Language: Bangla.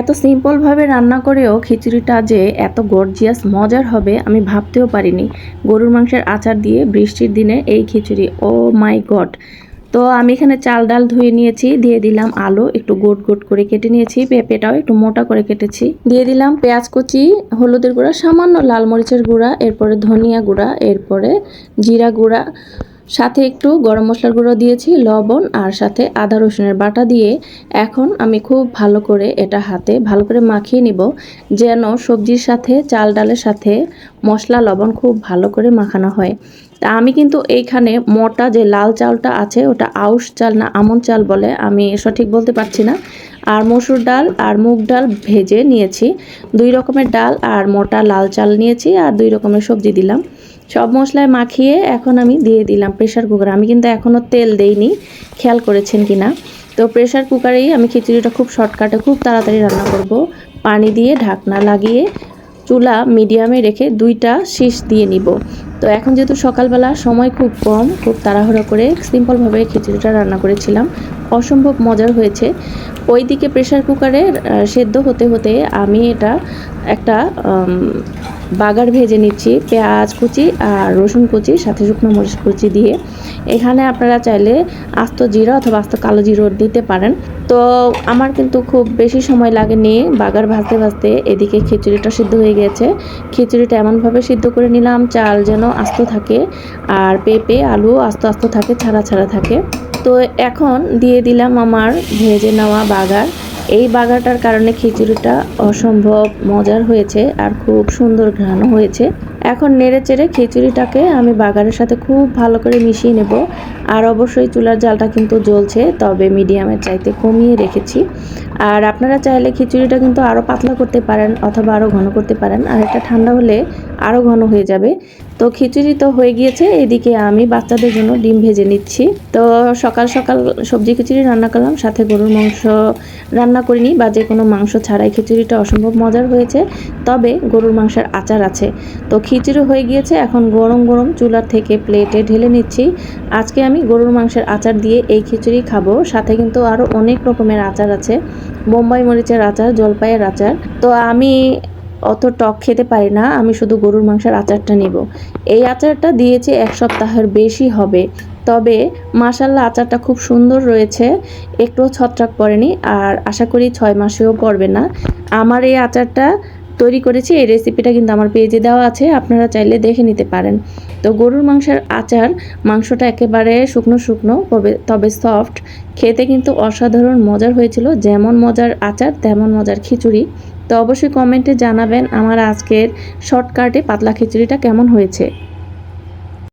এত সিম্পলভাবে রান্না করেও খিচুড়িটা যে এত গর্জিয়াস মজার হবে আমি ভাবতেও পারিনি। গরুর মাংসের আচার দিয়ে বৃষ্টির দিনে এই খিচুড়ি ও মাই গড তো আমি এখানে চাল ডাল ধুয়ে নিয়েছি, দিয়ে দিলাম আলু, একটু গোট গোট করে কেটে নিয়েছি, পেঁপেটাও একটু মোটা করে কেটেছি। দিয়ে দিলাম পেঁয়াজ কুচি, হলুদের গুঁড়া, সামান্য লাল মরিচের গুঁড়া, এরপরে ধনিয়া গুঁড়া, এরপরে জিরা গুঁড়া সাথে একটু গরম মশলার গুঁড়ো দিয়েছি, লবণ আর সাথে আদা রসুনের বাটা দিয়ে। এখন আমি খুব ভালো করে এটা হাতে ভালো করে মাখিয়ে নিব, যেন সবজির সাথে, চাল ডালের সাথে মশলা, লবণ খুব ভালো করে মাখানো হয়। তা আমি কিন্তু এইখানে মোটা যে লাল চালটা আছে, ওটা আউশ চাল না আমন চাল বলে, আমি সঠিক বলতে পারছি না। আর মসুর ডাল আর মুগ ডাল ভেজে নিয়েছি। দুই রকমের ডাল আর মোটা লাল চাল নিয়েছি আর দুই রকমের সবজি দিলাম। সব মশলায় মাখিয়ে এখন আমি দিয়ে দিলাম প্রেশার কুকার আমি কিন্তু এখনও তেল দেইনি, খেয়াল করেছেন কি না? তো প্রেশার কুকারেই আমি খিচুড়িটা খুব শর্টকাটে খুব তাড়াতাড়ি রান্না করব। পানি দিয়ে ঢাকনা লাগিয়ে চুলা মিডিয়ামে রেখে দুইটা শীষ দিয়ে নিব। তো এখন যেহেতু সকালবেলা, সময় খুব কম, খুব তাড়াহুড়ো করে সিম্পলভাবে খিচুড়িটা রান্না করেছিলাম। অসম্ভব মজার হয়েছে। ওই দিকে প্রেশার কুকারে সেদ্ধ হতে হতে আমি এটা একটা বাগার ভেজে নিচ্ছি। পেঁয়াজ কুচি আর রসুন কুচি, সাথে শুকনো মরিচ কুচি দিয়ে। এখানে আপনারা চাইলে আস্ত জিরা অথবা আস্ত কালো জিরো দিতে পারেন। তো আমার কিন্তু খুব বেশি সময় লাগেনি বাগার ভাজতে ভাজতে। এদিকে খিচুড়িটা সিদ্ধ হয়ে গেছে। খিচুড়িটা এমনভাবে সিদ্ধ করে নিলাম, চাল যেন আস্ত থাকে আর পেঁপে, আলু আস্ত আস্ত থাকে, ছাড়া ছাড়া থাকে। তো এখন দিয়ে দিলাম আমার ভেজে নেওয়া বাগার। এই বাগারটার কারণে খিচুড়িটা অসম্ভব মজার হয়েছে আর খুব সুন্দর ঘ্রাণও হয়েছে। এখন নেড়ে চেড়ে খিচুড়িটাকে আমি বাগারের সাথে খুব ভালো করে মিশিয়ে নেব। আর অবশ্যই চুলার জালটা কিন্তু জ্বলছে, তবে মিডিয়ামের চাইতে কমিয়ে রেখেছি। আর আপনারা চাইলে খিচুড়িটা কিন্তু আরও পাতলা করতে পারেন অথবা আরও ঘন করতে পারেন। আর এটা ঠান্ডা হলে আরও ঘন হয়ে যাবে। তো খিচুড়ি তো হয়ে গিয়েছে, এদিকে আমি বাচ্চাদের জন্য ডিম ভেজে নিচ্ছি। তো সকাল সকাল সবজি খিচুড়ি রান্না করলাম, সাথে গরুর মাংস রান্না করিনি বা যে কোনো মাংস ছাড়াই খিচুড়িটা অসম্ভব মজার হয়েছে। তবে গরুর মাংসের আচার আছে। তো খিচুড়ি হয়ে গিয়েছে, এখন গরম গরম চুলার থেকে প্লেটে ঢেলে নিচ্ছি। আজকে আমি গরুর মাংসের আচার দিয়ে এই খিচুড়ি খাব। সাথে কিন্তু আরও অনেক রকমের আচার আছে। বোম্বাই মরিচের আচার, জলপাইয়ের আচার। তো আমি অত টক খেতে পারি না, আমি শুধু গরুর মাংসের আচারটা নিব। এই আচারটা দিয়েছি এক সপ্তাহের বেশি হবে। তবে মাসাল্লা আচারটা খুব সুন্দর রয়েছে, একটুও ছত্রাক পড়েনি, আর আশা করি ছয় মাসেও পড়বে না। আমার এই আচারটা তৈরি করেছি। এই রেসিপিটা কিন্তু আমার পেজে দেওয়া আছে, আপনারা চাইলে দেখে নিতে পারেন। তো গরুর মাংসের আচার, মাংসটা একেবারে শুকনো শুকনো, তবে তবে সফট খেতে কিন্তু অসাধারণ মজার হয়েছিল, যেমন মজার আচার, তেমন মজার খিচুড়ি। তো অবশ্যই কমেন্টে জানাবেন আমার আজকের শর্টকাটে পাতলা খিচুড়িটা কেমন হয়েছে।